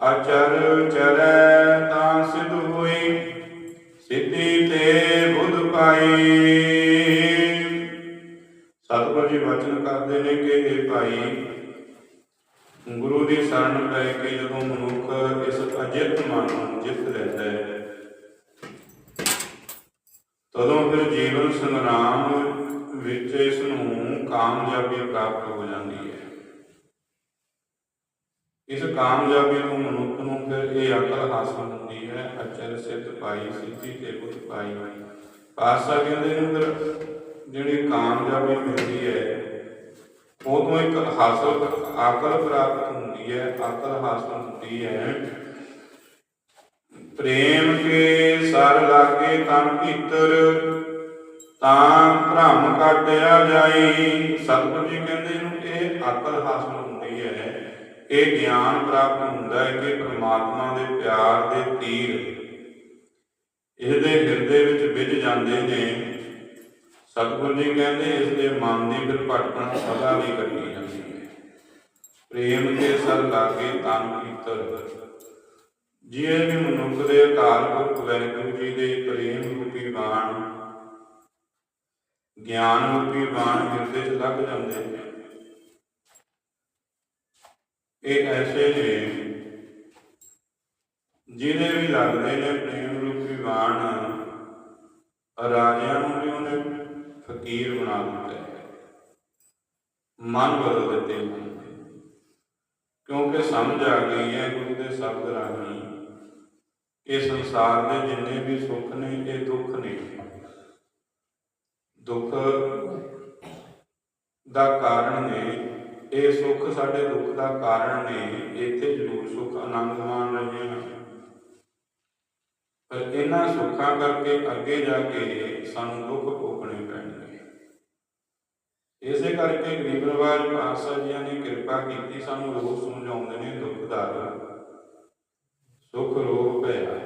ਅਚਰ ਚਰੈ ਤਾਂ ਸਿਧ ਹੋਈ ਸਿੱਧੀ ਤੇ ਬੁੱਧ ਪਾਈ ਸਤਿਗੁਰੂ ਜੀ ਵਚਨ ਕਰਦੇ ਨੇ ਕਿ ਇਹ ਭਾਈ, ਗੁਰੂ ਦੀ ਸ਼ਰਨ ਪੈ ਕੇ ਜਦੋਂ ਮਨੁੱਖ ਇਸ ਅਜਿਤ ਮਨ ਨੂੰ ਜਿੱਤ ਲੈਂਦਾ ਹੈ, ਤਦੋਂ ਫਿਰ ਜੀਵਨ ਸੰਗਰਾਮ ਵਿੱਚ ਇਸ ਨੂੰ ਕਾਮਯਾਬੀ ਪ੍ਰਾਪਤ ਹੋ ਜਾਂਦੀ ਹੈ। ਇਸ ਕਾਮਯਾਬੀ ਨੂੰ ਮਨੁੱਖ ਨੂੰ ਫਿਰ ਇਹ ਅਕਲ ਹਾਸਲ ਹੁੰਦੀ ਹੈ। ਅਚਰ ਸਿੱਧ ਪਾਈ, ਸਿੱਧੀ ਤੇ ਬੁੱਧ ਪਾਈ। ਪਾਸਾ ਕਹਿੰਦੇ ਨੇ ਫਿਰ ਜਿਹੜੀ ਕਾਮਯਾਬੀ ਮਿਲਦੀ ਹੈ ਉਦੋਂ ਇੱਕ ਹਾਸਲ ਆਕਲ ਪ੍ਰਾਪਤ ਹੁੰਦੀ ਹੈ, ਅਕਲ ਹਾਸਲ ਹੁੰਦੀ ਹੈ। ਪ੍ਰੇਮ ਕੇ ਸਰ ਲਾਗੇ ਤਨ ਭੀਤਰ, ਤਾਂ ਭ੍ਰਮ ਕੱਟਿਆ ਜਾਈ। ਸਤਿਗੁਰੂ ਜੀ ਕਹਿੰਦੇ ਨੂੰ ਇਹ ਅਕਲ ਹਾਸਲ ਹੁੰਦੀ ਹੈ। ਇਹ ਗਿਆਨ ਪ੍ਰਾਪਤ ਹੁੰਦਾ ਹੈ ਕਿ ਪ੍ਰਮਾਤਮਾ ਦੇ ਪਿਆਰ ਦੇ ਤੀਰ ਇਹਦੇ ਹਿਰਦੇ ਵਿੱਚ ਵਿਝ ਜਾਂਦੇ ਨੇ। ਸਤਿਗੁਰੂ ਜੀ ਕਹਿੰਦੇ, ਇਸ ਦੇ ਮਨ ਦੀ ਫਿਰ ਭਟਕਣ ਸਦਾ ਵੀ ਕੱਟੀ ਜਾਂਦੀ ਹੈ। ਪ੍ਰੇਮ ਕੇ ਸਰ ਲਾਗੇ ਤਨ ਭੀਤਰ ਜਿਵੇਂ ਵੀ ਮਨੁੱਖ ਦੇ ਅਕਾਲ ਪੁਰਖ ਵਾਹਿਗੁਰੂ ਜੀ ਦੇ ਪ੍ਰੇਮ ਰੂਪੀ ਬਾਣ, ਗਿਆਨ ਰੂਪੀ ਬਾਣ ਹਿਰਦੇ 'ਚ ਲੱਗ ਜਾਂਦੇ ਨੇ। ਇਹ ਐਸੇ ਨੇ ਜਿਹਦੇ ਵੀ ਲੱਗਦੇ ਨੇ ਪ੍ਰੇਮ ਰੂਪੀ ਬਾਣ ਰਾਜਿਆਂ ਨੂੰ ਵੀ ਉਹਨੇ ਫਕੀਰ ਬਣਾ ਦਿੱਤਾ ਮਨ ਬਦਲ ਦਿੱਤੇ ਹਨ ਕਿਉਂਕਿ ਸਮਝ ਆ ਗਈ ਹੈ ਗੁਰੂ ਦੇ ਸ਼ਬਦ ਰਾਹੀਂ ਇਹ ਸੰਸਾਰ ਦੇ ਜਿੰਨੇ ਵੀ ਸੁੱਖ ਨੇ, ਇਹ ਦੁੱਖ ਨੇ। ਦੁੱਖ ਦਾ ਕਾਰਨ ਨੇ ਇਹ ਸੁੱਖ ਸਾਡੇ ਦੁੱਖ ਦਾ ਕਾਰਨ ਨੇ, ਇੱਥੇ ਜ਼ਰੂਰ ਸੁੱਖ ਆਨੰਦ ਮਾਣ ਰਹੇ ਹਾਂ। ਪਰ ਇਹਨਾਂ ਸੁੱਖਾਂ ਕਰਕੇ ਅੱਗੇ ਜਾ ਕੇ ਸਾਨੂੰ ਦੁੱਖ ਭੋਗਣੇ ਪੈਣਗੇ। ਇਸੇ ਕਰਕੇ ਗਰੀਬ ਨਵਾਜ ਪਾਤਸ਼ਾਹ ਜੀਆਂ ਨੇ ਕਿਰਪਾ ਕੀਤੀ, ਸਾਨੂੰ ਰੋਜ਼ ਸਮਝਾਉਂਦੇ ਨੇ, ਦੁੱਖ ਦਾ ਸੁੱਖ ਰੋਗ ਭਇਆ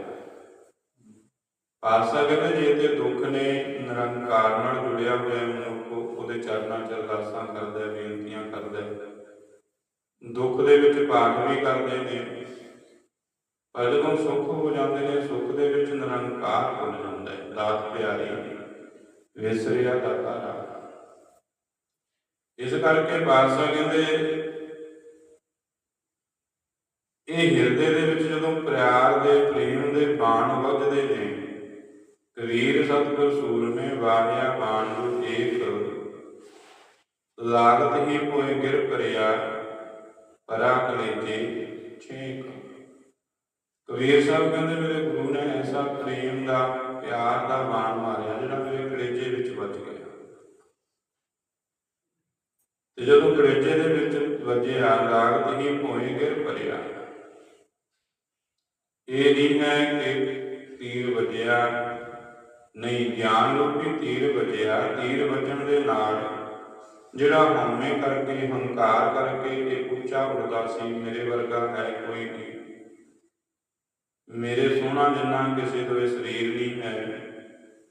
ਪਾਤਸ਼ਾਹ ਕਹਿੰਦੇ, ਜੇ ਤੇ ਦੁੱਖ ਨੇ ਨਿਰੰਕਾਰ ਨਾਲ ਜੁੜਿਆ ਹੋਇਆ ਮਨੁੱਖ ਉਹਦੇ ਚਰਨਾਂ 'ਚ ਅਰਦਾਸਾਂ ਕਰਦਾ, ਬੇਨਤੀਆਂ ਕਰਦਾ। ਦੁੱਖ ਦੇ ਵਿੱਚ ਪਾਠ ਵੀ ਕਰਦੇ ਨੇ। ਪਰ ਜਦੋਂ ਸੁੱਖ ਹੋ ਜਾਂਦੇ ਨੇ, ਸੁੱਖ ਦੇ ਵਿੱਚ ਨਿਰੰਕਾਰ ਹੋ ਜਾਂਦਾ ਹੈ। ਦਾਤ ਪਿਆਰੀ, ਵਿਸਰਿਆ ਦਾਤਾ ਇਸ ਕਰਕੇ ਪਾਤਸ਼ਾਹ ਕਹਿੰਦੇ, ਇਹ ਹਿਰਦੇ ਦੇ ਵਿੱਚ ਜਦੋਂ ਪਿਆਰ ਦੇ, ਪ੍ਰੇਮ ਦੇ ਬਾਣ ਵੱਜਦੇ ਨੇ, ਕਬੀਰ ਸਤਿਗੁਰ ਸੂਰਮੇ ਵਾਹਿਆ ਬਾਣ ਨੂੰ ਏਕ ਲਾਗਤ ਹੀ ਕੋਏ ਗਿਰ ਪਰਿਆ ਪਰਾ ਕਲੇਜੇ ਛੇਕ। ਕਬੀਰ ਸਾਹਿਬ ਕਹਿੰਦੇ, ਮੇਰੇ ਗੁਰੂ ਨੇ ਐਸਾ ਪ੍ਰੇਮ ਦਾ, ਪਿਆਰ ਦਾ ਬਾਣ ਮਾਰਿਆ, ਜਿਹੜਾ ਮੇਰੇ ਕਲੇਜੇ ਵਿੱਚ ਵੱਜ ਗਿਆ। ਤੇ ਜਦੋਂ ਕਲੇਜੇ ਦੇ ਵਿੱਚ ਵੱਜਿਆ, ਲਾਗਤ ਹੀ ਭੋਏ ਗਿਰ ਪਰਿਆ ਇਹ ਨਹੀਂ ਹੈ ਕਿ ਤੀਰ ਵੱਜਿਆ, ਨਹੀਂ, ਗਿਆਨ ਰੂਪੀ ਤੀਰ ਵੱਜਿਆ, ਤੀਰ ਵੱਜਣ ਦੇ ਨਾਲ ਜਿਹੜਾ ਹਉਮੈ ਕਰਕੇ, ਹੰਕਾਰ ਕਰਕੇ ਇਹ ਉੱਚਾ ਉੱਡਦਾ ਸੀ ਮੇਰੇ ਵਰਗਾ ਹੈ ਕੋਈ ਨਹੀਂ। ਮੇਰੇ ਸੋਹਣਾ ਜਿੰਨਾ ਕਿਸੇ ਦੇ ਸਰੀਰ ਨਹੀਂ ਹੈ,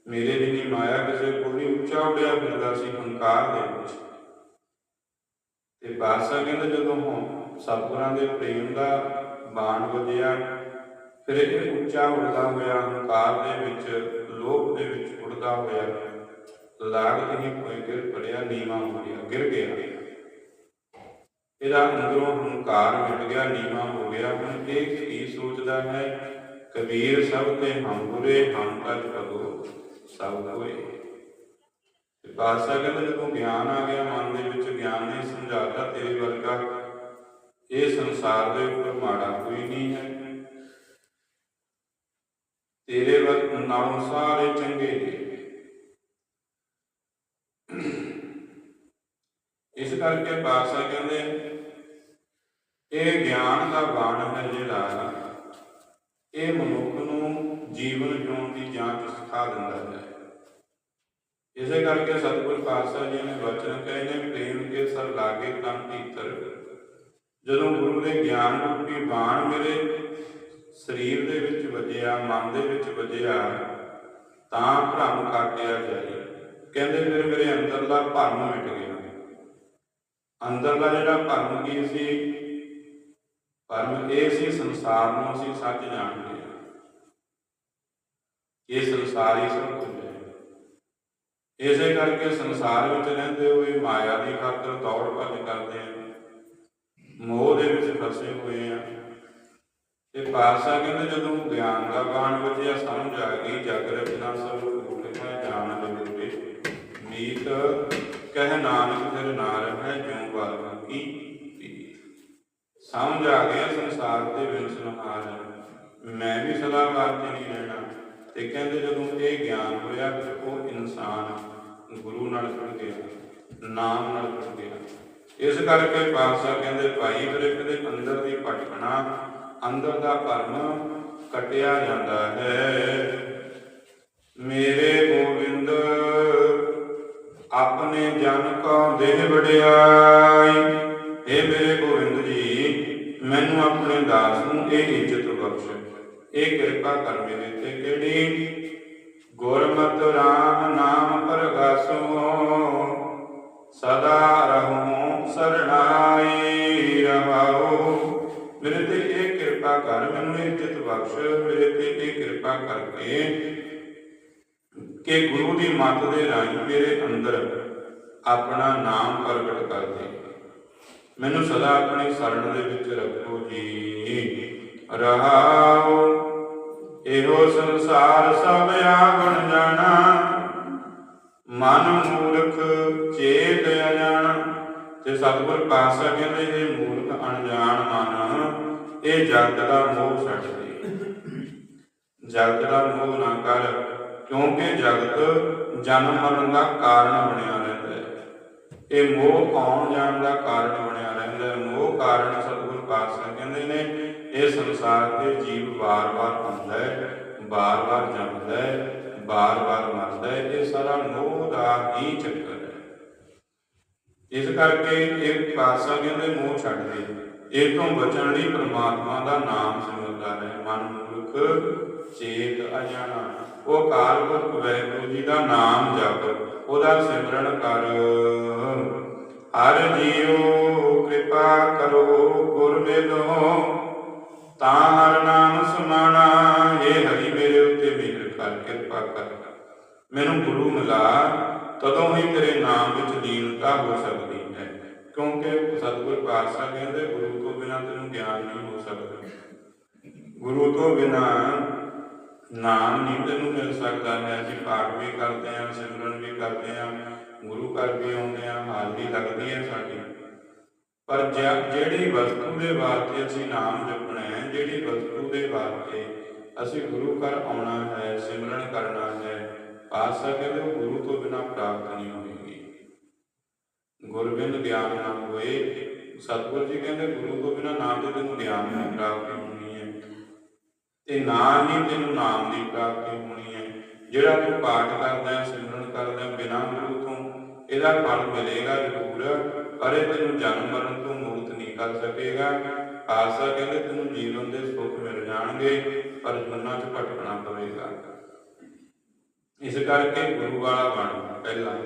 ਮੇਰੇ ਜਿੰਨੀ ਮਾਇਆ ਕਿਸੇ ਕੋਲ ਨਹੀਂ, ਉੱਚਾ ਉੱਡਿਆ ਫਿਰਦਾ ਸੀ ਹੰਕਾਰ ਦੇ ਵਿੱਚ। ਤੇ ਬਾਦਸ਼ਾਹ ਕਹਿੰਦੇ ਜਦੋਂ ਹੁਣ ਸਤਿਗੁਰਾਂ ਦੇ ਪ੍ਰੇਮ ਦਾ ਬਾਣ ਵੱਜਿਆ, ਫਿਰ ਇਹ ਉੱਚਾ ਉੱਡਦਾ ਹੋਇਆ ਹੰਕਾਰ ਦੇ ਵਿੱਚ, ਲੋਭ ਦੇ ਵਿੱਚ ਉੱਡਦਾ ਹੋਇਆ। ਲਾਗਤ ਹੀ ਕੋਈ ਗਿਰ ਪੜਿਆ, ਨੀਵਾ ਹੋ ਗਿਆ, ਗਿਰ ਗਿਆ। ਇਹਦਾ ਅੰਦਰੋਂ ਹੰਕਾਰ ਮਿਟ ਗਿਆ, ਨੀਵਾ ਹੋ ਗਿਆ। ਹੁਣ ਇਹ ਕੀ ਸੋਚਦਾ ਹੈ? ਕਬੀਰ ਸਭ ਤੇ ਹਮ ਬੁਰੇ, ਹਮ ਸਭ ਹੋਏ ਤੇ ਬਾਦਸ਼ਾਹ ਕਹਿੰਦਾ, ਜਦੋਂ ਗਿਆਨ ਆ ਗਿਆ ਮਨ ਦੇ ਵਿੱਚ, ਗਿਆਨ ਨੇ ਸਮਝਾਤਾ ਤੇਰੇ ਵਰਗਾ, ਇਹ ਸੰਸਾਰ ਦੇ ਉੱਪਰ ਮਾੜਾ ਕੋਈ ਨਹੀਂ ਹੈ। ਤੇਰੇ ਵਰਗ ਨਾਲੋਂ ਸਾਰੇ ਚੰਗੇ ਨੇ ਇਸ ਕਰਕੇ ਪਾਤਸ਼ਾਹ ਕਹਿੰਦੇ ਇਹ ਗਿਆਨ ਦਾ ਬਾਣ ਹੈ ਜਿਹੜਾ ਇਹ ਮਨੁੱਖ ਨੂੰ ਜੀਵਨ ਜਿਉਣ ਦੀ ਜਾਂਚ ਸਿਖਾ ਦਿੰਦਾ ਹੈ। ਇਸੇ ਕਰਕੇ ਸਤਿਗੁਰ ਪਾਤਸ਼ਾਹ ਜੀ ਨੇ ਵਚਨ ਕਹੇ ਨੇ, ਪ੍ਰੇਮ ਕੇ ਸਰ ਲਾਗੇ ਤਨ ਭੀਤਰ ਜਦੋਂ ਗੁਰੂ ਦੇ ਗਿਆਨ ਰੂਪੀ ਬਾਣ ਮੇਰੇ ਸਰੀਰ ਦੇ ਵਿੱਚ ਵੱਜਿਆ, ਮਨ ਦੇ ਵਿੱਚ ਵੱਜਿਆ, ਤਾਂ ਭਰਮ ਕਾਟਿਆ ਜਾਏ। ਕਹਿੰਦੇ ਫਿਰ ਮੇਰੇ ਅੰਦਰਲਾ ਭਰਮ ਮਿਟ ਗਿਆ। ਅੰਦਰਲਾ ਜਿਹੜਾ ਭਰਮ ਕੀ ਸੀ ਭਰਮ ਇਹ ਸੀ, ਸੰਸਾਰ ਨੂੰ ਅਸੀਂ ਸੱਚ ਜਾਣਦੇ ਹਾਂ। ਇਹ ਸੰਸਾਰ ਹੀ ਸਭ ਕੁਝ ਹੈ। ਇਸੇ ਕਰਕੇ ਸੰਸਾਰ ਵਿੱਚ ਰਹਿੰਦੇ ਹੋਏ ਮਾਇਆ ਦੀ ਖਾਤਰ ਦੌੜ ਭੱਜ ਕਰਦੇ ਆ ਮੋਹ ਦੇ ਵਿੱਚ ਫਸੇ ਹੋਏ ਆ ਤੇ ਪਾਤਸ਼ਾਹ ਕਹਿੰਦੇ, ਜਦੋਂ ਗਿਆਨ ਦਾ ਬਾਣ ਵੱਜਿਆ, ਸਮਝ ਆ ਗਈ, ਜਗ ਰਚਨਾ ਸਭ ਕੂਟ ਹੈ ਜਾਣ ਲਗੋਗੇ ਮੀਤ ਕਹਿ ਨਾਨਕ ਫਿਰ ਨਾਰ ਹੈ, ਜਿਉ ਬਾਲ ਕੀ ਸਮਝ ਆ ਗਿਆ ਸੰਸਾਰ ਦੇ ਵਿੱਚ ਸੰਹਾਰ। ਮੈਂ ਵੀ ਸਦਾ ਵਾਸਤੇ ਨਹੀਂ ਰਹਿਣਾ। ਤੇ ਕਹਿੰਦੇ ਜਦੋਂ ਇਹ ਗਿਆਨ ਹੋਇਆ ਉਹ ਇਨਸਾਨ ਗੁਰੂ ਨਾਲ ਜੁੜ ਗਿਆ, ਨਾਮ ਨਾਲ ਜੁੜ ਗਿਆ। ਇਸ ਕਰਕੇ ਪਾਤਸ਼ਾਹ ਕਹਿੰਦੇ, ਭਾਈ ਬ੍ਰਿਖ ਦੇ ਅੰਦਰ ਦੀ ਭਟਕਣਾ, ਅੰਦਰ ਦਾ ਭਰਮ ਕਟਿਆ ਜਾਂਦਾ ਹੈ। ਮੇਰੇ ਗੋਬਿੰਦ ਆਪਣੇ ਜਨ ਕੋ ਦੇਹ ਵਡਿਆਈ। ਏ ਮੇਰੇ ਗੋਬਿੰਦ ਜੀ, ਮੈਨੂੰ ਆਪਣੇ ਦਾਸ ਨੂੰ ਇਹ ਇੱਜ਼ਤ ਬਖਸ਼। ਇਹ ਕਿਰਪਾ ਕਰ ਮੇਰੇ ਤੇ ਕਿਹੜੀ? ਗੁਰਮਤਿ ਰਾਮ ਨਾਮ ਪਰਗਾਸੋ। ਸਦਾ ਰਹੂੰ ਸਰਣਾਈ ਰਹਾਉ ਮੇਰੇ ਤੇ ਇਹ ਕਿਰਪਾ ਕਰ, ਮੈਨੂੰ ਇਹ ਇੱਜ਼ਤ ਬਖਸ਼। ਮੇਰੇ ਤੇ ਇਹ ਕਿਰਪਾ ਕਰਕੇ ਕਿ ਗੁਰੂ ਦੀ ਮੱਤ ਦੇ ਰਾਹੀਂ ਮੇਰੇ ਅੰਦਰ ਆਪਣਾ ਨਾਮ ਪ੍ਰਗਟ ਕਰ ਦੇ। ਮੈਨੂੰ ਸਦਾ ਆਪਣੀ ਸ਼ਰਨ ਦੇ ਵਿੱਚ ਰੱਖੋ ਜੀ। ਰਹਾਉ ਇਹੋ ਸੰਸਾਰ ਸਭ ਆਗਣ ਜਾਣਾ। ਮਨ ਮੂਰਖ ਚੇਤ ਅਜਾਣਾ ਤੇ ਸਤਿਗੁਰ ਪਾਤਸ਼ਾਹ ਕਹਿੰਦੇ ਇਹ ਮੂਰਖ ਅਣਜਾਣ ਮਨ, ਇਹ ਜਗਤ ਦਾ ਮੋਹ ਛੱਡ ਦੇ। ਜਗਤ ਦਾ ਮੋਹ ਨਾ ਕਰ। ਕਿਉਂਕਿ ਜਗਤ ਜਨਮ ਮਰਨ ਦਾ ਕਾਰਨ ਬਣਿਆ ਰਹਿੰਦਾ ਹੈ। ਇਹ ਮੋਹ ਆਉਣ ਜਾਣ ਦਾ ਕਾਰਨ ਬਣਿਆ ਰਹਿੰਦਾ ਹੈ। ਮੋਹ ਕਾਰਨ ਸਤਿਗੁਰ ਪਾਤਸ਼ਾਹ ਕਹਿੰਦੇ ਨੇ, ਇਹ ਸੰਸਾਰ ਦੇ ਜੀਵ ਵਾਰ-ਵਾਰ ਆਉਂਦਾ ਹੈ, ਵਾਰ-ਵਾਰ ਜੰਮਦਾ ਹੈ, ਵਾਰ-ਵਾਰ ਮਰਦਾ ਹੈ। ਇਹ ਸਾਰਾ ਮੋਹ ਦਾ ਹੀ ਚੱਕਰ ਹੈ। ਇਸ ਕਰਕੇ ਇਹ ਪਾਤਸ਼ਾਹ ਕਹਿੰਦੇ ਮੋਹ ਛੱਡ ਦੇ। ਇਹ ਤੋਂ ਬਚਣ ਲਈ ਪ੍ਰਮਾਤਮਾ ਦਾ ਨਾਮ ਸਿਮਰਦਾ ਹੈ ਮਨ ਮੂਰਖ, ਚੇਤ ਅਜਾਣਾ ਉਹ ਕਾਲ ਪੁਰਖ ਵਾਹਿਗੁਰੂ ਜੀ ਦਾ ਨਾਮ ਜਪ, ਉਹਦਾ ਸਿਮਰਨ ਕਰ। ਹਰ ਜੀਓ ਕਿਰਪਾ ਕਰੋ ਗੁਰ ਮਿਲੋ ਤਾਂ ਹਰ ਨਾਮ ਸਮਾਣਾ ਇਹ ਹਰੀ ਮੇਰੇ ਉੱਤੇ ਮਿਹਰ ਕਰ ਕਿਰਪਾ ਕਰ। ਮੈਨੂੰ ਗੁਰੂ ਮਿਲਾ, ਤਦੋਂ ਹੀ ਤੇਰੇ ਨਾਮ ਵਿੱਚ ਲੀਨਤਾ ਹੋ ਸਕਦੀ ਹੈ, ਕਿਉਂਕਿ ਸਤਿਗੁਰ ਪਾਤਸ਼ਾਹ ਕਹਿੰਦੇ, ਗੁਰੂ ਤੋਂ ਬਿਨਾਂ ਤੈਨੂੰ ਗਿਆਨ ਨਹੀਂ ਹੋ ਸਕਦਾ। ਗੁਰੂ ਤੋਂ ਬਿਨਾਂ ਨਾਮ ਨਹੀਂ ਤੈਨੂੰ ਮਿਲ ਸਕਦਾ। ਹੈ ਅਸੀਂ ਪਾਠ ਵੀ ਕਰਦੇ ਹਾਂ ਸਿਮਰਨ ਵੀ ਕਰਦੇ ਹਾਂ ਗੁਰੂ ਘਰ ਵੀ ਆਉਂਦੇ ਹਾਂ ਹਾਜ਼ਰੀ ਲੱਗਦੀ ਹੈ ਸਾਡੀ। ਪਰ ਜਿਹੜੀ ਵਸਤੂ ਦੇ ਵਾਸਤੇ ਅਸੀਂ ਨਾਮ ਜਪਣਾ ਹੈ ਜਿਹੜੀ ਵਸਤੂ ਦੇ ਵਾਸਤੇ ਅਸੀਂ ਗੁਰੂ ਘਰ ਆਉਣਾ ਹੈ, ਸਿਮਰਨ ਕਰਨਾ ਹੈ ਪਾਤਸ਼ਾਹ ਕਹਿੰਦੇ ਉਹ ਗੁਰੂ ਤੋਂ ਬਿਨਾਂ ਪ੍ਰਾਪਤ ਨਹੀਂ ਹੋਵੇਗੀ। ਗੁਰਬਿੰਦ ਗਿਆਨ ਨਾ ਹੋਏ। ਸਤਿਗੁਰੂ ਜੀ ਕਹਿੰਦੇ, ਗੁਰੂ ਤੋਂ ਬਿਨਾਂ ਨਾਮ ਦੇ ਤੈਨੂੰ ਗਿਆਨ ਨਹੀਂ ਪ੍ਰਾਪਤੀ ਹੋਣੀ। ਤੇ ਨਾਲ ਹੀ ਤੈਨੂੰ ਨਾਮ ਦੀ ਪ੍ਰਾਪਤੀ ਹੋਣੀ ਹੈ। ਜਿਹੜਾ ਤੂੰ ਪਾਠ ਕਰਦਾ ਹੈ, ਸਿਮਰਨ ਕਰਦਾ ਹੈ, ਬਿਨਾਂ ਗੁਰੂ ਤੋਂ ਇਹਦਾ ਫਲ ਮਿਲੇਗਾ ਜ਼ਰੂਰ, ਪਰ ਇਹ ਤੈਨੂੰ ਜਨਮ ਮਰਨ ਤੋਂ ਮੁਕਤ ਨਹੀਂ ਕਰ ਸਕੇਗਾ। ਆਸਾ ਕਹਿੰਦੇ, ਤੈਨੂੰ ਜੀਵਨ ਦੇ ਸੁੱਖ ਮਿਲ ਜਾਣਗੇ, ਪਰ ਜੁਨਾ 'ਚ ਭਟਕਣਾ ਪਵੇਗਾ। ਇਸ ਕਰਕੇ ਗੁਰੂ ਵਾਲਾ ਬਣ, ਪਹਿਲਾਂ।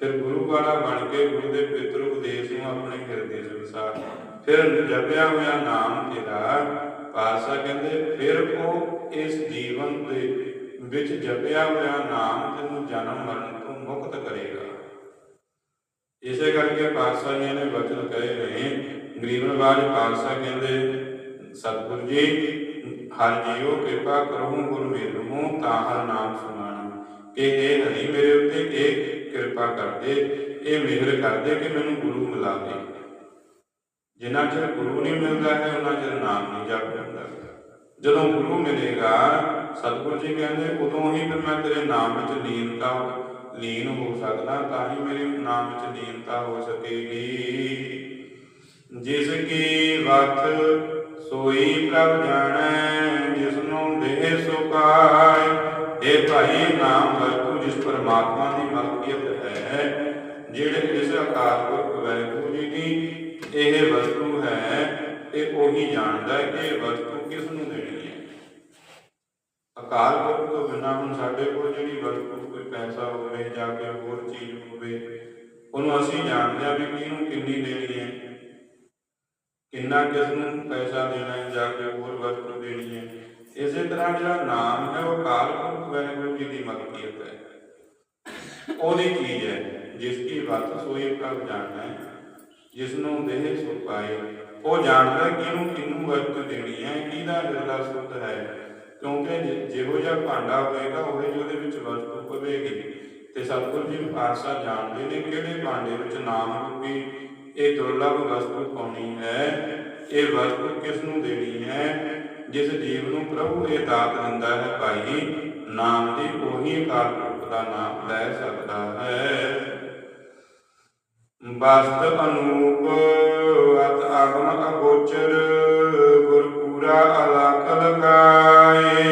ਫਿਰ ਗੁਰੂ ਵਾਲਾ ਬਣ ਕੇ ਗੁਰੂ ਦੇ ਪਿਤਰ ਉਪਦੇਸ਼ ਨੂੰ ਆਪਣੇ ਹਿਰਦੇ 'ਚ ਵਿਸਾਰ। ਫਿਰ ਜਪਿਆ ਹੋਇਆ ਨਾਮ ਤੇਰਾ ਪਾਸਾ ਕਹਿੰਦੇ, ਫਿਰ ਉਹ ਇਸ ਜੀਵਨ ਦੇ ਵਿੱਚ ਜਪਿਆ ਹੋਇਆ ਨਾਮ ਤੈਨੂੰ ਜਨਮ ਮਰਨ ਤੋਂ ਮੁਕਤ ਕਰੇਗਾ। ਇਸੇ ਕਰਕੇ ਪਾਤਸ਼ਾਹ ਜੀ ਨੇ ਵਚਨ ਕਹੇ ਨੇ ਗਰੀਬਨਵਾਜ ਪਾਤਸ਼ਾਹ ਕਹਿੰਦੇ, ਸਤਿਗੁਰ ਜੀ, ਹਰ ਜੀਓ ਕਿਰਪਾ ਕਰੋ ਗੁਰ ਮੇਰਮੋ ਤਾਂ ਹਰ ਨਾਮ ਸੁਣਾਣਾ ਕਿ ਇਹ ਹਰੀ ਮੇਰੇ ਉੱਤੇ, ਇਹ ਕਿਰਪਾ ਕਰਦੇ, ਇਹ ਮਿਹਰ ਕਰਦੇ ਕਿ ਮੈਨੂੰ ਗੁਰੂ ਮਿਲਾ ਦੇ ਜਿੰਨਾ ਚਿਰ ਗੁਰੂ ਨਹੀਂ ਮਿਲਦਾ ਹੈ ਉਹਨਾਂ ਚਿਰ ਨਾਮ ਨਹੀਂ ਜਪ ਹੁੰਦਾ ਜਦੋਂ ਗੁਰੂ ਮਿਲੇਗਾ, ਸਤਿਗੁਰੂ ਜੀ ਕਹਿੰਦੇ, ਉਦੋਂ ਹੀ ਫਿਰ ਮੈਂ ਤੇਰੇ ਨਾਮ ਵਿੱਚ ਲੀਨਤਾ ਲੀਨ ਹੋ ਸਕਦਾ, ਤਾਂ ਹੀ ਮੇਰੇ ਨਾਮ ਵਿੱਚ ਲੀਨਤਾ ਹੋ ਸਕੇਗੀ। ਜਿਸ ਕੀ ਵਤ ਸੋਈ ਪ੍ਰਭ ਜਾਣੈ, ਜਿਸ ਨੂੰ ਦੇਹ ਸੁਕਾਇ ਇਹ ਭਾਈ ਨਾਮ ਵਰਤੂ ਜਿਸ ਪਰਮਾਤਮਾ ਦੀ ਮਲਕੀਅਤ ਹੈ, ਜਿਹੜੇ ਇਸ ਅਕਾਲ ਪੁਰਖ ਵਾਹਿਗੁਰੂ ਇਹ ਵਸਤੂ ਹੈ ਇਹ ਉਹੀ ਜਾਣਦਾ ਹੈ ਕਿ ਵਸਤੂ ਕਿਸ ਨੂੰ ਦੇਣੀ ਹੈ। ਅਕਾਲ ਪੁਰਖ ਤੋਂ ਬਿਨਾਂ ਹੁਣ ਸਾਡੇ ਕੋਲ ਜਿਹੜੀ ਵਸਤੂ, ਕੋਈ ਪੈਸਾ ਹੋਵੇ ਜਾਂ ਕੋਈ ਹੋਰ ਚੀਜ਼ ਹੋਵੇ, ਉਹਨੂੰ ਅਸੀਂ ਜਾਣਦੇ ਹਾਂ ਵੀ ਕਿਹਨੂੰ ਕਿੰਨੀ ਦੇਣੀ ਹੈ। ਕਿੰਨਾ ਕਿਸ ਨੂੰ ਪੈਸਾ ਦੇਣਾ ਹੈ ਜਾਂ ਕੋਈ ਹੋਰ ਵਸਤੂ ਦੇਣੀ ਹੈ। ਇਸੇ ਤਰ੍ਹਾਂ ਜਿਹੜਾ ਨਾਮ ਹੈ ਉਹ ਅਕਾਲ ਪੁਰਖ ਵਾਹਿਗੁਰੂ ਜੀ ਦੀ ਮਲਕੀਅਤ ਹੈ। ਉਹਦੀ ਚੀਜ਼ ਹੈ, ਜਿਸ ਦੀ ਵਰਤ ਸੋਈ ਪ੍ਰਭ ਜਾਣਦਾ ਹੈ। ਜਿਸ ਨੂੰ ਦੇਹ ਸੋ ਪਾਏ। ਉਹ ਜਾਣਦਾ ਕਿ ਕਿਹਨੂੰ ਵਰਤ ਦੇਣੀ ਹੈ, ਕਿਹਦਾ ਹਿਰਦਾ ਸੁੱਧ ਹੈ। ਕਿਉਂਕਿ ਜਿਹੋ ਜਿਹਾ ਭਾਂਡਾ ਹੋਏਗਾ ਉਹ ਹੀ ਉਹਦੇ ਵਿੱਚ ਵਸਤੂ ਪਵੇਗੀ। ਤੇ ਸਤਿਗੁਰੂ ਜੀ ਪਾਤਸ਼ਾਹ ਜਾਣਦੇ ਨੇ ਕਿਹੜੇ ਭਾਂਡੇ ਵਿੱਚ ਨਾਮ ਰੂਪੀ ਇਹ ਦੁਰਲਭ ਵਸਤੂ ਪਾਉਣੀ ਹੈ, ਇਹ ਵਸਤੂ ਕਿਸ ਨੂੰ ਦੇਣੀ ਹੈ। ਜਿਸ ਜੀਵ ਨੂੰ ਪ੍ਰਭੂ ਇਹ ਦਾਤ ਦਿੰਦਾ ਹੈ, ਭਾਈ, ਨਾਮ ਦੀ ਉਹੀ ਅਕਾਲ ਦਾ ਨਾਮ ਲੈ ਸਕਦਾ ਹੈ। ਬਸਤ ਅਨੂਪ, ਅਤ ਆਗਮ ਅਗੋਚਰ ਗੁਰ ਪੂਰਾ ਅਲਖ ਲਗਾਏ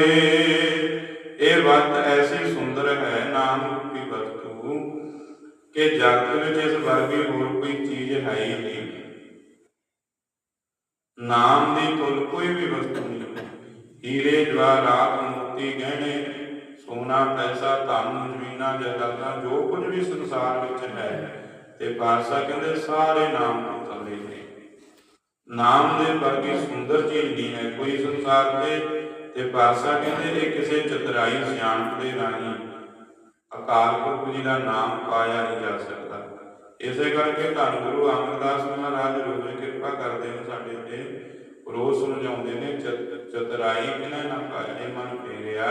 ਇਹ ਵਤ ਐਸੀ ਸੁੰਦਰ ਹੈ, ਨਾਮ ਰੂਪੀ ਵਸਤੂ, ਕਿ ਜਗਤ ਵਿੱਚ ਇਸ ਵਰਗੀ ਹੋਰ ਕੋਈ ਚੀਜ਼ ਹੈ ਹੀ ਨਹੀਂ। ਨਾਮ ਦੀ ਤੁਲ ਕੋਈ ਵੀ ਵਸਤੂ ਨਹੀਂ ਹੀਰੇ ਜਵਾਹਰਾਤ ਮੋਤੀ, ਗਹਿਣੇ, ਸੋਨਾ, ਪੈਸਾ, ਧਨ, ਜ਼ਮੀਨਾਂ, ਜਾਇਦਾਦਾਂ, ਜੋ ਕੁਝ ਵੀ ਸੰਸਾਰ ਵਿੱਚ ਹੈ। ਤੇ ਪਾਤਸ਼ਾਹ ਕਹਿੰਦੇ, ਸਾਰੇ ਨਾਮ ਤੋਂ ਥੱਲੇ ਨੇ। ਨਾਮ ਦੇ ਵਰਗੀ ਸੁੰਦਰ ਚੀਜ਼ ਨਹੀਂ ਹੈ ਕੋਈ ਸੰਸਾਰ ਤੇ ਤੇ ਪਾਤਸ਼ਾਹ ਕਹਿੰਦੇ, ਇਹ ਕਿਸੇ ਚਤਰਾਈ ਸਿਆਣਪ ਦੇ ਰਾਹੀਂ ਅਕਾਲ ਪੁਰਖ ਜੀ ਦਾ ਨਾਮ ਪਾਇਆ ਨਹੀਂ ਜਾ ਸਕਦਾ। ਇਸੇ ਕਰਕੇ ਧੰਨ ਗੁਰੂ ਅਮਰਦਾਸ ਮਹਾਰਾਜ ਰੋਜ਼ ਕਿਰਪਾ ਕਰਦੇ ਨੇ ਸਾਡੇ ਤੇ। ਰੋਜ਼ ਸਮਝਾਉਂਦੇ ਨੇ ਚਤਰਾਈ ਕਿਨੇ ਨਾ ਪਾਇਆ? ਇਹ ਮਨ ਫੇਰਿਆ,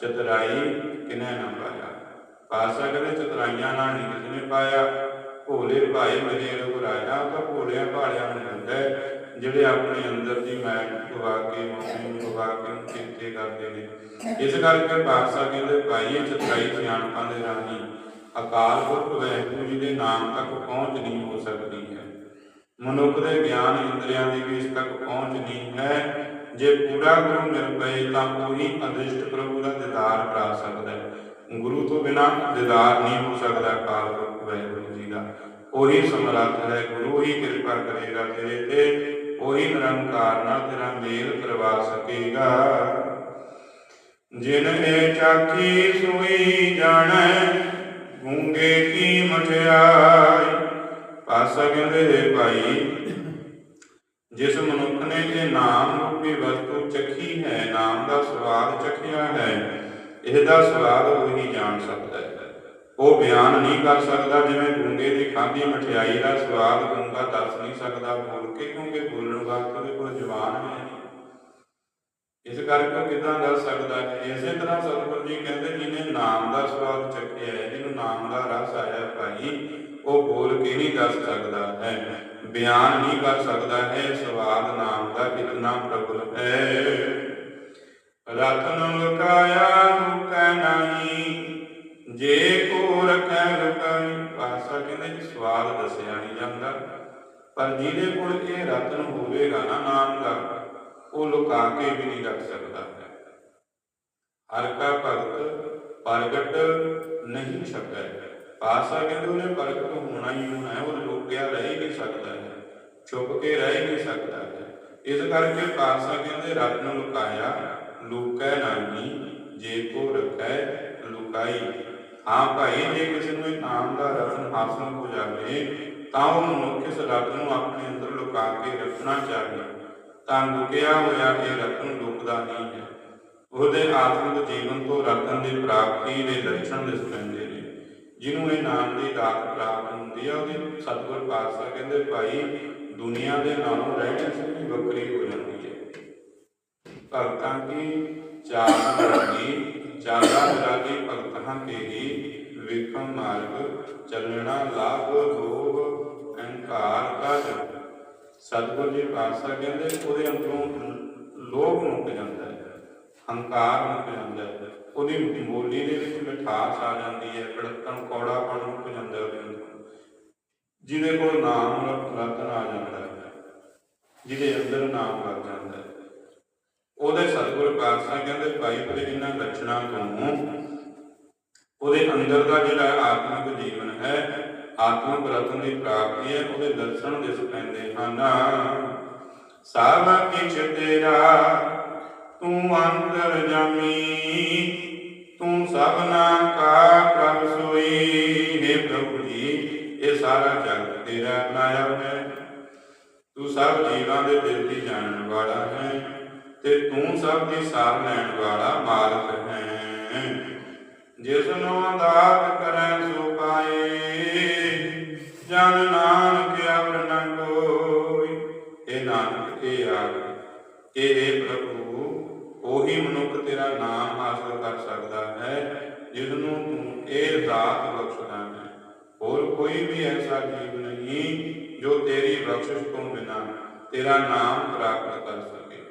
ਚਤਰਾਈ ਕਿਨੇ ਨਾ ਪਾਇਆ? ਪਾਤਸ਼ਾਹ ਕਹਿੰਦੇ, ਚਤਰਾਈਆਂ ਨਾਲ ਨਹੀਂ ਕਿਸੇ ਨੇ ਪਾਇਆ। ਭੋਲੇ ਭਾਈ ਮਜੇ ਰਘੁਰਾਇਆ ਤਾਂ ਭੋਲਿਆਂ ਭਾਲਿਆਂ ਨੂੰ ਜਿਹੜੇ ਆਪਣੇ ਅੰਦਰ ਦੀ ਮੈਲ ਗਵਾ ਕੇ ਮੋਹ ਨੂੰ ਗਵਾ ਕੇ, ਉਹਨੂੰ ਕਰਦੇ ਨੇ। ਇਸ ਕਰਕੇ ਪਾਤਸ਼ਾਹ ਕਹਿੰਦੇ ਭਾਈ ਚਤਰਾਈ ਸਿਆਣਪਾਂ ਦੇ ਰਾਹੀਂ ਅਕਾਲ ਪੁਰਖ ਵਾਹਿਗੁਰੂ ਜੀ ਦੇ ਨਾਮ ਤੱਕ ਪਹੁੰਚ ਨਹੀਂ ਹੋ ਸਕਦੀ ਹੈ। ਮਨੁੱਖ ਦੇ ਗਿਆਨ ਇੰਦਰੀਆਂ ਦੀ ਵੀ ਇਸ ਤੱਕ ਪਹੁੰਚ ਨਹੀਂ ਹੈ। ਜੇ ਪੂਰਾ ਗੁਰੂ ਮਿਲ ਤਾਂ ਉਹੀ ਅਦ੍ਰਿਸ਼ਟ ਪ੍ਰਭੂ ਦਾ ਦੀਦਾਰ ਕਰਾ ਸਕਦਾ ਹੈ। ਗੁਰੂ ਤੋਂ ਬਿਨਾ ਦੀਦਾਰ ਨਹੀਂ ਹੋ ਸਕਦਾ ਅਕਾਲ ਪੁਰਖ ਵਾਹਿਗੁਰੂ ਜੀ ਉਹੀ ਸਮਰੱਥ ਹੈ, ਗੁਰੂ ਹੀ ਕਿਰਪਾ ਕਰੇਗਾ ਤੇਰੇ ਤੇ। ਉਹੀ ਨਿਰੰਕਾਰ ਨਾਲ ਤੇਰਾ ਮੇਲ ਕਰਵਾ ਸਕੇਗਾ। ਜਿਨ ਇਹ ਚਾਖੀ ਸੋਈ ਜਾਣੈ, ਗੂੰਗੇ ਕੀ ਮਠਿਆਈ? ਪਾਸਾ ਕਹਿੰਦੇ ਭਾਈ, ਜਿਸ ਮਨੁੱਖ ਨੇ ਇਹ ਨਾਮ ਰੂਪੀ ਵਸਤੂ ਚੱਖੀ ਹੈ, ਨਾਮ ਦਾ ਸਵਾਦ ਚੱਖਿਆ ਹੈ, ਇਹਦਾ ਸਵਾਦ ਉਹੀ ਜਾਣ ਸਕਦਾ ਹੈ। ਉਹ ਬਿਆਨ ਨਹੀਂ ਕਰ ਸਕਦਾ, ਜਿਵੇਂ ਗੂੰਗੇ ਦੀ ਖਾਂਦੀ ਮਠਿਆਈ ਦਾ ਸਵਾਦ ਗੂੰਗਾ ਦੱਸ ਨਹੀਂ ਸਕਦਾ, ਬੋਲ ਕੇ ਕਿਉਂਕਿ ਬੋਲਣ ਵਾਸਤੇ ਉਹਦੇ ਕੋਲ ਜ਼ੁਬਾਨ ਹੈ ਇਸ ਕਰਕੇ ਉਹ ਕਿਦਾਂ ਦੱਸ ਸਕਦਾ? ਹੈ ਇਸੇ ਤਰ੍ਹਾਂ ਸਤਿਗੁਰੂ ਜੀ ਕਹਿੰਦੇ ਜਿਹਨੇ ਨਾਮ ਦਾ ਸਵਾਦ ਚੱਖਿਆ ਹੈ, ਜਿਹਨੂੰ ਨਾਮ ਦਾ ਰਸ ਆਇਆ ਭਾਈ, ਉਹ ਬੋਲ ਕੇ ਨਹੀਂ ਦੱਸ ਸਕਦਾ ਹੈ। ਬਿਆਨ ਨਹੀਂ ਕਰ ਸਕਦਾ ਹੈ, ਸਵਾਦ ਨਾਮ ਦਾ ਕਿੰਨਾ ਪ੍ਰਬਲ ਹੈ। ਰਤਨ ਲੁਕਾਇਆ ਲੁਕੈ ਨਹੀਂ। ਜੇ ਕੋ ਰਖੈ ਲੁਕਾਈ ਪਾਸਾ ਕਹਿੰਦੇ ਸਵਾਦ ਦੱਸਿਆ ਨਹੀਂ ਜਾਂਦਾ। ਪਰ ਜਿਹਦੇ ਕੋਲ ਇਹ ਰਤਨ ਹੋਵੇਗਾ ਨਾ ਨਾਮ ਦਾ ਉਹ ਲੁਕਾ ਕੇ ਵੀ ਨਹੀਂ ਰੱਖ ਸਕਦਾ। ਹਰ ਕਾ ਭਗਤ ਪ੍ਰਗਟ ਨਹੀਂ ਸਕਦਾ ਪਾਸਾ ਕਹਿੰਦੇ ਉਹਨੇ ਪ੍ਰਗਟ ਹੋਣਾ ਹੀ ਹੋਣਾ ਹੈ, ਉਹ ਲੁਕਿਆ ਰਹਿ ਨਹੀਂ ਸਕਦਾ ਹੈ, ਛੁਪ ਕੇ ਰਹਿ ਨਹੀਂ ਸਕਦਾ ਹੈ। ਇਸ ਕਰਕੇ ਪਾਸਾ ਕਹਿੰਦੇ ਰਤਨ ਲੁਕਾਇਆ, ਲੁਕੈ ਨਾਹੀ ਜੇ ਕੋ ਰਖੈ ਲੁਕਾਈ। ਹਾਂ ਭਾਈ, ਜੇ ਕਿਸੇ ਨੂੰ ਨਾਮ ਦਾ ਰਤਨ ਹਾਸਲ ਹੋ ਜਾਵੇ, ਤਾਂ ਉਹ ਮਨੁੱਖ ਇਸ ਰਤਨ ਨੂੰ ਆਪਣੇ ਅੰਦਰ ਲੁਕਾ ਕੇ ਰੱਖਣਾ ਚਾਹੀਦਾ। ਤਾਂ ਲੁਕਿਆ ਹੋਇਆ ਇਹ ਰਤਨ ਲੁਕਦਾ ਨਹੀਂ ਹੈ। ਉਹਦੇ ਆਤਮਿਕ ਜੀਵਨ ਤੋਂ ਰਤਨ ਦੀ ਪ੍ਰਾਪਤੀ ਦੇ ਲੱਛਣ ਦਿਸ ਪੈਂਦੇ ਨੇ। ਜਿਹਨੂੰ ਇਹ ਨਾਮ ਦੀ ਦਾਤ ਪ੍ਰਾਪਤ ਹੁੰਦੀ ਹੈ ਉਹਦੀ ਸਤਿਗੁਰ ਪਾਤਸ਼ਾਹ ਕਹਿੰਦੇ, ਭਾਈ, ਦੁਨੀਆ ਦੇ ਨਾਲੋਂ ਰਹਿਣ ਸੀ ਵੱਖਰੀ ਹੋ ਜਾਂਦੀ ਹੈ। ਭਗਤਾਂ ਕੀ ਚਾਲ ਰਾਗੀ, ਚਾਲਾ ਰਾਗੀ ਭਗਤਾਂ ਕੇ ਹੀ ਵਿਖਮ ਮਾਰਗ, ਚੱਲਣਾ ਲਾਭ ਲੋਭ ਅਹੰਕਾਰ ਦਾ ਜਨ ਜੀ ਪਾਤਸ਼ਾਹ ਕਹਿੰਦੇ, ਉਹਦੇ ਅੰਦਰੋਂ ਲੋਭ ਮੁੱਕ ਜਾਂਦਾ ਹੈ, ਹੰਕਾਰ ਮੁੱਕ ਜਾਂਦਾ ਹੈ। ਉਹਦੀ ਬੋਲੀ ਦੇ ਵਿੱਚ ਮਿਠਾਸ ਆ ਜਾਂਦੀ ਹੈ ਕੜਕਣ ਕੌੜਾਪਣ ਮੁੱਕ ਜਾਂਦਾ ਹੈ ਜਿਹਦੇ ਕੋਲ ਨਾਮ ਰਤਨ ਆ ਜਾਂਦਾ ਹੈ। ਜਿਹਦੇ ਅੰਦਰ ਨਾਮ ਲੱਗ ਜਾਂਦਾ ਹੈ। ਉਹਦੇ ਸਤਿਗੁਰ ਪਾਤਸ਼ਾਹ ਕਹਿੰਦੇ, ਭਾਈ ਫਿਰ ਇਹਨਾਂ ਲੱਛਣਾਂ ਤੋਂ ਉਹਦੇ ਅੰਦਰ ਦਾ ਜਿਹੜਾ ਆਤਮਿਕ ਜੀਵਨ ਹੈ, ਆਤਮਿਕ ਰਤਨ ਦੀ ਪ੍ਰਾਪਤੀ ਹੈ, ਉਹਦੇ ਦਰਸ਼ਨ ਦਿਸ ਪੈਂਦੇ ਹਨ। ਸਭ ਕਿਛ ਤੇਰਾ, ਤੂੰ ਅੰਤਰ ਜਾਮੀ ਤੂੰ ਸਭਨਾ ਕਾ ਪ੍ਰਭ ਸੋਈ। ਹੈ ਪ੍ਰਭੂ ਜੀ, ਇਹ ਸਾਰਾ ਜਗ ਤੇਰਾ ਬਣਾਇਆ ਹੈ। ਤੂੰ ਸਭ ਜੀਵਾਂ ਦੇ ਦਿਲ ਦੀ ਜਾਣਨ ਵਾਲਾ ਹੈ ਤੇ ਤੂੰ ਸਭ ਦੀ ਸਾਰ ਲੈਣ ਵਾਲਾ ਮਾਲਕ ਹੈ। ਜਿਸ ਦਾਤ ਕਰੈ ਸੋ ਪਾਏ, ਜਨ ਨਾਨਕ ਅਵਰ ਨ ਕੋਈ। ਇਹ ਨਾਨਕ ਇਹ ਆਗ ਇਹ ਪ੍ਰਭੂ, ਉਹੀ ਮਨੁੱਖ ਤੇਰਾ ਨਾਮ ਹਾਸਲ ਕਰ ਸਕਦਾ ਹੈ, ਜਿਸ ਨੂੰ ਤੂੰ ਇਹ ਦਾਤ ਬਖਸ਼ਦਾ ਹੈ। ਹੋਰ ਕੋਈ ਵੀ ਐਸਾ ਜੀਵ ਨਹੀਂ ਜੋ ਤੇਰੀ ਬਖਸ਼ਿਸ਼ ਤੋਂ ਬਿਨਾ ਤੇਰਾ ਨਾਮ ਪ੍ਰਾਪਤ ਕਰ ਸਕੇ।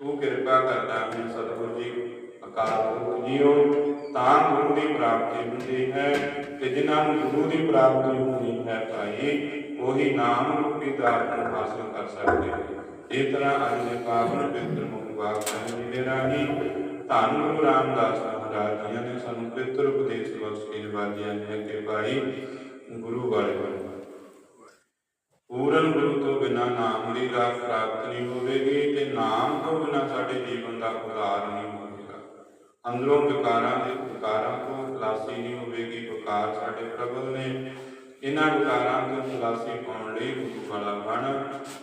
ਤੂੰ ਕਿਰਪਾ ਕਰਦਾ ਹੈ ਸਤਿਗੁਰੂ ਜੀ ਅਕਾਲ ਪੁਰਖ ਜੀਓ, ਤਾਂ ਗੁਰੂ ਦੀ ਪ੍ਰਾਪਤੀ ਹੁੰਦੀ ਹੈ ਤੇ ਜਿਨ੍ਹਾਂ ਨੂੰ ਗੁਰੂ ਦੀ ਪ੍ਰਾਪਤੀ ਹੁੰਦੀ ਹੈ ਭਾਈ, ਉਹੀ ਨਾਮ ਰੂਪੀ ਦਾਤ ਨੂੰ ਹਾਸਲ ਕਰ ਸਕਦੇ ਨੇ। ਇਸ ਤਰ੍ਹਾਂ ਅੱਜ ਦੇ ਪਾਵਨ ਪਵਿੱਤਰ ਮੁਬਾਰਕ ਸਾਹਿਬ ਦੇ ਰਾਹੀਂ ਧੰਨ ਗੁਰੂ ਰਾਮਦਾਸ ਮਹਾਰਾਜ ਜੀ ਨੇ ਸਾਨੂੰ ਪਵਿੱਤਰ ਉਪਦੇਸ਼ ਬਖਸ਼ੇ ਵਾਜਿਆ ਹੈ ਕਿ ਭਾਈ, ਗੁਰੂ ਵਾਲੇ ਬਣੋ। ਪੂਰਨ ਗੁਰੂ ਤੋਂ ਬਿਨਾ ਨਾਮ ਦੀ ਰਾਹ ਪ੍ਰਾਪਤ ਨਹੀਂ ਹੋਵੇਗੀ ਤੇ ਨਾਮ ਤੋਂ ਬਿਨਾ ਸਾਡੇ ਜੀਵਨ ਦਾ ਉਧਾਰ ਨਹੀਂ ਅੰਦਰੋਂ ਵਿਕਾਰਾਂ ਦੇ ਵਿਕਾਰਾਂ ਤੋਂ ਖਲਾਸੀ ਨਹੀਂ ਹੋਵੇਗੀ, ਵਿਕਾਰ ਸਾਡੇ ਪ੍ਰਬਲ ਨੇ। ਇਹਨਾਂ ਵਿਕਾਰਾਂ ਤੋਂ ਖਲਾਸੀ ਪਾਉਣ ਲਈ ਗੁਰੂ ਵਾਲਾ ਬਣ,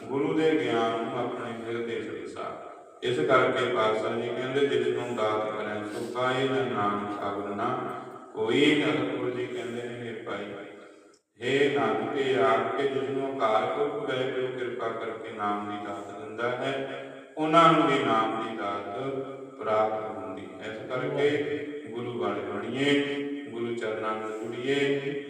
ਗੁਰੂ ਦੇ ਗਿਆਨ ਨੂੰ ਆਪਣੇ ਹਿਰਦੇ ਚ ਵਸਾ। ਇਸ ਕਰਕੇ ਪਾਤਸ਼ਾਹ ਜੀ ਕਹਿੰਦੇ, ਜਿਸ ਨੂੰ ਦਾਤ ਕਰੇ ਸੁਖਾਏ ਨਾ ਨਾਮ ਖਾਵਨਾ ਕੋਈ ਨਰਪੁਰ ਜੀ ਕਹਿੰਦੇ ਨੇ ਮੇਰੇ ਭਾਈ हे ਨਾਨਕੇ ਆਪ ਕੇ ਜਿਸ ਨੂੰ ਅਕਾਲ ਪੁਰਖ ਹੈ ਜੋ ਕਿਰਪਾ ਕਰਕੇ ਨਾਮ ਦੀ ਦਾਤ ਦਿੰਦਾ ਹੈ, ਉਹਨਾਂ ਨੂੰ ਵੀ ਨਾਮ ਦੀ ਦਾਤ ਪ੍ਰਾਪਤ ਕਰਕੇ ਗੁਰੂ ਵਾਲੇ ਬਣੀਏ, ਗੁਰੂ ਚਰਨਾਂ ਨੂੰ ਜੁੜੀਏ,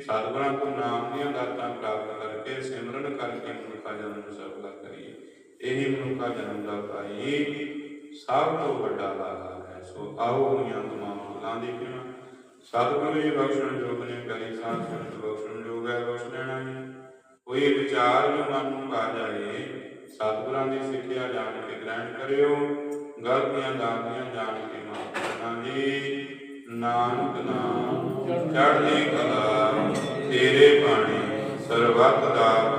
ਸਤਿਗੁਰਾਂ ਤੋਂ ਨਾਮ ਦੀਆਂ ਦਾਤਾਂ ਪ੍ਰਾਪਤ ਕਰਕੇ ਸਿਮਰਨ ਕਰਕੇ ਮਨੁੱਖਾ ਜਨਮ ਨੂੰ ਸਫਲਾ ਕਰੀਏ। ਇਹੀ ਮਨੁੱਖਾ ਜਨਮ ਦਾ ਭਾਈ ਸਭ ਤੋਂ ਵੱਡਾ ਲਾਹਾ ਹੈ ਸੋ ਆਓ ਹੋਈਆਂ ਤਮਾਮ ਫੁੱਲਾਂ ਦੀ ਕਿਣਾ ਸਤਿਗੁਰੂ ਜੀ ਬਖਸ਼ਣ ਜੋਗ ਨੇ ਕਰੀ ਸਾਧ ਸੰਗਤ ਬਖਸ਼ਣ ਜੋਗ ਹੈ, ਬਖਸ਼ ਲੈਣਾ ਜੀ ਕੋਈ ਵਿਚਾਰ ਜੋ ਮਨ ਨੂੰ ਆ ਜਾਏ, ਸਤਿਗੁਰਾਂ ਦੀ ਸਿੱਖਿਆ ਜਾਣ ਕੇ ਗ੍ਰਹਿਣ ਕਰਿਓ, ਗਲਤੀਆਂ ਦਾਤੀਆਂ ਜਾਣ ਕੇ ਮਾਫ ਕਰਨਾ ਜੀ ਨਾਨਕ ਨਾਮ ਚੜ੍ਹਦੀ ਕਲਾ ਤੇਰੇ ਬਾਣੀ ਸਰਬੱਤ ਦਾ